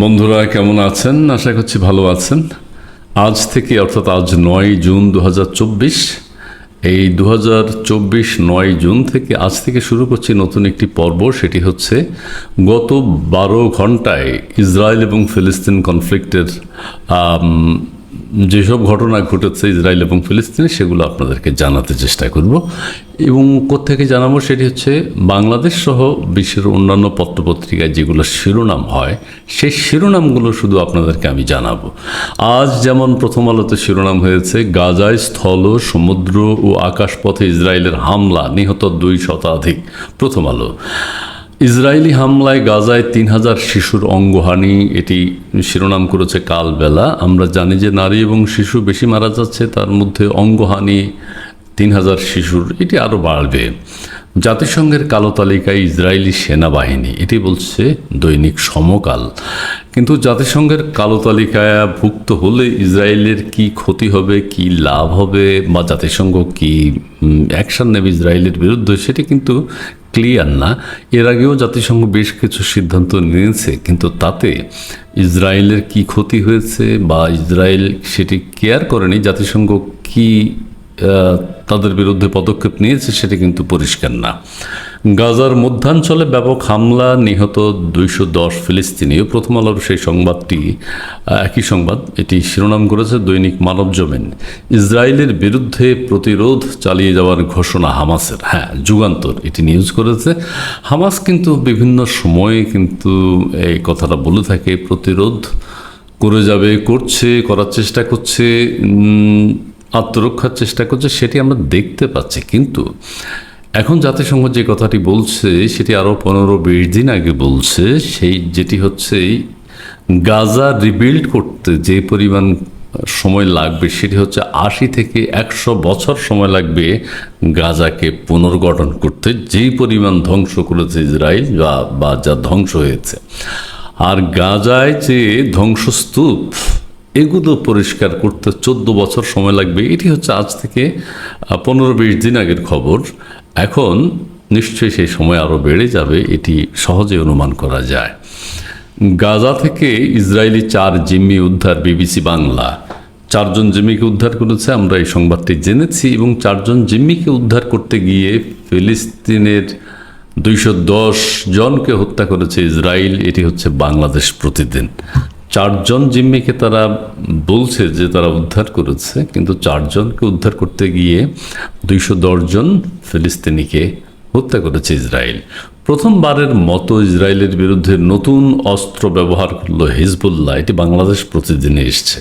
বন্ধুরা, কেমন আছেন? আশা করছি ভালো আছেন। আজ থেকে, অর্থাৎ আজ নয় জুন দু হাজার চব্বিশ, এই দু হাজার নয় জুন থেকে আজ থেকে শুরু করছি নতুন একটি পর্ব। সেটি হচ্ছে, গত বারো ঘন্টায় ইসরায়েল এবং ফিলিস্তিন কনফ্লিক্টের যেসব ঘটনা ঘটেছে ইসরায়েল এবং ফিলিস্তিনে, সেগুলো আপনাদেরকে জানাতে চেষ্টা করব। এবং কোত্থেকে জানাব সেটি হচ্ছে বাংলাদেশ সহ বিশ্বের অন্যান্য পত্রপত্রিকায় যেগুলো শিরোনাম হয়, সেই শিরোনামগুলো শুধু আপনাদেরকে আমি জানাব। আজ যেমন প্রথম আলোতে শিরোনাম হয়েছে, গাজায় স্থল, সমুদ্র ও আকাশপথে ইসরায়েলের হামলা, নিহত দুই শতাধিক। প্রথম আলো। ইসরায়েলি হামলায় গাজায় তিন হাজার শিশুর অঙ্গহানি এটি শিরোনাম করেছে কালবেলা। আমরা জানি যে নারী এবং শিশু বেশি মারা যাচ্ছে, তার মধ্যে অঙ্গহানি তিন হাজার শিশুর, এটি আরও বাড়বে। জাতিসংঘের কালো তালিকায় ইসরায়েলি সেনাবাহিনী, এটি বলছে দৈনিক সমকাল। কিন্তু জাতিসংঘের কালো তালিকায় ভুক্ত হলে ইসরায়েলের কি ক্ষতি হবে, কি লাভ হবে, বা জাতিসংঘ কি অ্যাকশন নেবে ইসরায়েলের বিরুদ্ধে, সেটি কিন্তু ক্লিয়ার না। এর আগেও জাতিসংঘ বেশ কিছু সিদ্ধান্ত নিয়েছে, কিন্তু তাতে ইসরায়েলের কি ক্ষতি হয়েছে, বা ইসরায়েল সেটি কেয়ার করেনি, জাতিসংঘ কি তাদের বিরুদ্ধে পদক্ষেপ নিয়েছে সেটি কিন্তু পরিষ্কার না। গাজার মধ্যাঞ্চলে ব্যাপক হামলা নিহত দুইশো দশ ফিলিস্তিনীয় প্রথম আলোর সেই সংবাদটি একই সংবাদ, এটি শিরোনাম করেছে দৈনিক মানব জমিন। ইসরায়েলের বিরুদ্ধে প্রতিরোধ চালিয়ে যাওয়ার ঘোষণা হামাসের। হ্যাঁ যুগান্তর, এটি নিউজ করেছে। হামাস কিন্তু বিভিন্ন সময়ে কিন্তু এই কথাটা বলে থাকে, প্রতিরোধ করে যাবে, করছে, করার চেষ্টা করছে। আত্মরক্ষার চেষ্টা করছে, সেটি আমরা দেখতে পাচ্ছি। কিন্তু এখন জাতিসংঘ যে কথাটি বলছে, সেটি আরও পনেরো বিশ দিন আগে বলছে, সেই যেটি হচ্ছে গাজা রিবিল্ড করতে যে পরিমাণ সময় লাগবে, সেটি হচ্ছে আশি থেকে একশো বছর সময় লাগবে গাজাকে পুনর্গঠন করতে, যেই পরিমাণ ধ্বংস করেছে ইসরায়েল বা যা ধ্বংস হয়েছে। আর গাজায় যে ধ্বংসস্তূপ এগুলো পরিষ্কার করতে চোদ্দ বছর সময় লাগবে। এটি হচ্ছে আজ থেকে পনেরো বিশ দিন আগের খবর। এখন নিশ্চয়ই সেই সময় আরও বেড়ে যাবে, এটি সহজে অনুমান করা যায়। গাজা থেকে ইসরায়েলি চার জিম্মি উদ্ধার বিবিসি বাংলা। চারজন জিম্মিকে উদ্ধার করেছে, আমরা এই সংবাদটি জেনেছি, এবং চারজন জিম্মিকে উদ্ধার করতে গিয়ে ফিলিস্তিনের দুইশো দশ জনকে হত্যা করেছে ইসরায়েল। এটি হচ্ছে বাংলাদেশ প্রতিদিন। চারজন জিম্মিকে তারা বলছে যে তারা উদ্ধার করেছে, কিন্তু চারজনকে উদ্ধার করতে গিয়ে দুইশো জন ফিলিস্তিনিকে হত্যা করেছে ইসরায়েল। প্রথমবারের মতো ইসরায়েলের বিরুদ্ধে নতুন অস্ত্র ব্যবহার করল হিজবুল্লাহ। এটি বাংলাদেশ প্রতিদিনে এসছে।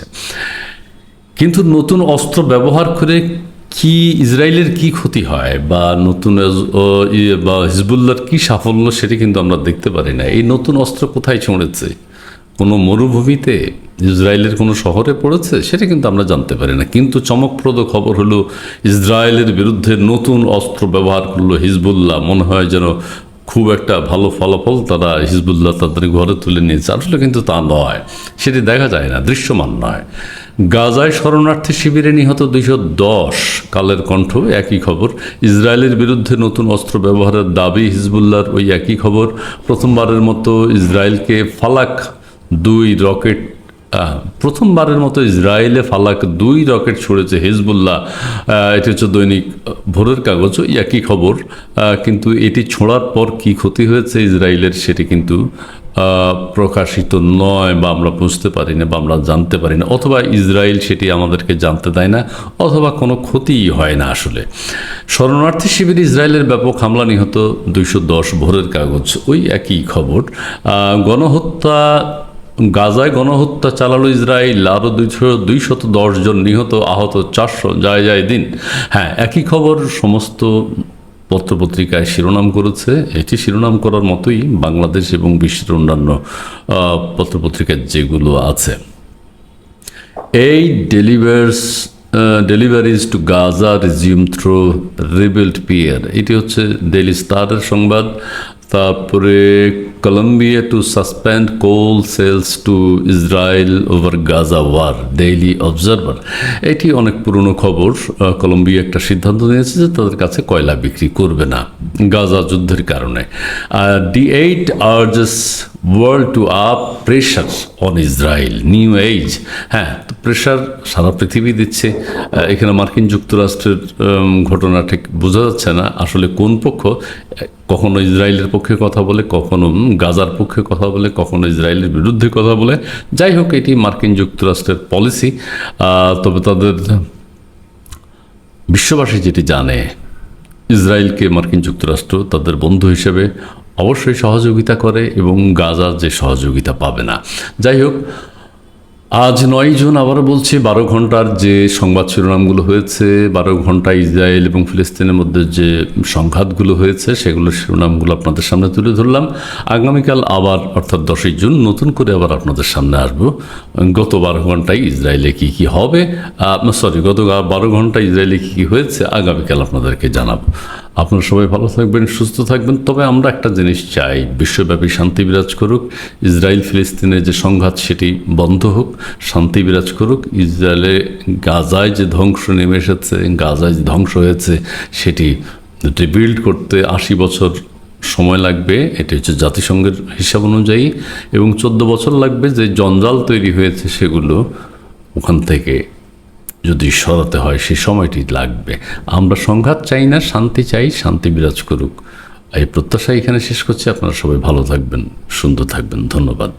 কিন্তু নতুন অস্ত্র ব্যবহার করে কি ইসরায়েলের কি ক্ষতি হয় বা নতুন বা হিজবুল্লার কি সাফল্য সেটি কিন্তু আমরা দেখতে পারি না। এই নতুন অস্ত্র কোথায় ছড়েছে? কোনো মরুভূমিতে ইসরায়েলের কোনো শহরে পড়েছে? সেটা কিন্তু আমরা জানতে পারি না। কিন্তু চমকপ্রদ খবর হলো, ইসরায়েলের বিরুদ্ধে নতুন অস্ত্র ব্যবহার করল হিজবুল্লাহ। মনে হয় যেন খুব একটা ভালো ফলাফল তারা হিজবুল্লাহ তাদের ঘরে তুলে নিয়েছে। আসলে কিন্তু তা নয়। সেটি দেখা যায় না, দৃশ্যমান নয়। গাজায় শরণার্থী শিবিরে নিহত দুইশো দশ কালের কণ্ঠ, একই খবর। ইসরায়েলের বিরুদ্ধে নতুন অস্ত্র ব্যবহারের দাবি হিজবুল্লাহর ওই একই খবর। প্রথমবারের মতো ইসরায়েলকে ফালাক দুই রকেট প্রথমবারের মতো ইসরায়েলে ফালাক দুই রকেট ছুড়েছে হিজবুল্লাহ। এটি হচ্ছে দৈনিক ভোরের কাগজ, একই খবর। কিন্তু এটি ছোড়ার পর কি ক্ষতি হয়েছে ইসরায়েলের সেটি কিন্তু প্রকাশিত নয় বা আমরা বুঝতে পারি না বা আমরা জানতে পারি না অথবা ইসরায়েল সেটি আমাদেরকে জানতে দেয় না, অথবা কোনো ক্ষতিই হয় না আসলে। শরণার্থী শিবিরে ইসরায়েলের ব্যাপক হামলা নিহত দুইশো দশ ভোরের কাগজ, ওই একই খবর। গণহত্যা গাজায় গণহত্যা চালালো ইসরায়েল, আরও দুইশো দুইশত জন নিহত, আহত চারশো যায় যায় দিন। হ্যাঁ একই খবর সমস্ত পত্রপত্রিকায় শিরোনাম করেছে। এটি শিরোনাম করার মতোই বাংলাদেশ এবং বিশ্বের অন্যান্য পত্রপত্রিকায় যেগুলো আছে। এই delivers deliveries to Gaza resume through rebuild pier এটি হচ্ছে ডেলি স্টারের সংবাদ। তারপরে Colombia to suspend coal sales to Israel over Gaza war, Daily Observer. এটি অনেক পুরনো খবর কলম্বিয়া একটা সিদ্ধান্ত নিয়েছে যে তাদের কাছে কয়লা বিক্রি করবে না গাজা যুদ্ধের কারণে D eight urges world to up pressure on Israel new age হ্যাঁ তো প্রেশার সারা পৃথিবী দিচ্ছে। এখানে মার্কিন যুক্তরাষ্ট্রের ঘটনা ঠিক বোঝা যাচ্ছে না। আসলে কোন পক্ষ কখনো ইসরায়েলের পক্ষে কথা বলে, কখনো গাজার পক্ষে কথা বলে, কখনো ইসরায়েলের বিরুদ্ধে কথা বলে। যাই হোক, এটি মার্কিন যুক্তরাষ্ট্রের পলিসি তবে তাদের বিশ্ববাসী যেটি জানে, ইসরায়েলকে মার্কিন যুক্তরাষ্ট্র তাদের বন্ধু হিসেবে অবশ্যই সহযোগিতা করে এবং গাজা যে সহযোগিতা পাবে না। যাই হোক, আজ নয় জুন আবারও বলছি, বারো ঘণ্টার যে সংবাদ শিরোনামগুলো হয়েছে, বারো ঘণ্টা ইসরায়েল এবং ফিলিস্তিনের মধ্যে যে সংঘাতগুলো হয়েছে সেগুলোর শিরোনামগুলো আপনাদের সামনে তুলে ধরলাম। আগামীকাল আবার, অর্থাৎ দশই জুন, নতুন করে আবার আপনাদের সামনে আসব। গত বারো ঘন্টায় ইসরায়েলে কি কি হবে? সরি, গত বারো ঘন্টায় ইসরায়েলে কি কি হয়েছে, আগামীকাল আপনাদেরকে জানাব। আপনারা সবাই ভালো থাকবেন, সুস্থ থাকবেন। তবে আমরা একটা জিনিস চাই, বিশ্বব্যাপী শান্তি বিরাজ করুক, ইসরায়েল ফিলিস্তিনের যে সংঘাত সেটি বন্ধ হোক, শান্তি বিরাজ করুক। ইসরায়েলে গাজায় যে ধ্বংস নেমে এসেছে, গাজায় যে ধ্বংস হয়েছে, সেটি রিবিল্ড করতে আশি বছর সময় লাগবে। এটি হচ্ছে জাতিসংঘের হিসাব অনুযায়ী। এবং চোদ্দ বছর লাগবে যে জঞ্জাল তৈরি হয়েছে সেগুলো ওখান থেকে যদি সরাতে হয় সেই সময়টি লাগবে। আমরা সংঘাত চাই না, শান্তি চাই, শান্তি বিরাজ করুক। এই প্রত্যাশা এখানে শেষ করছি। আপনারা সবাই ভালো থাকবেন, সুন্দর থাকবেন। ধন্যবাদ।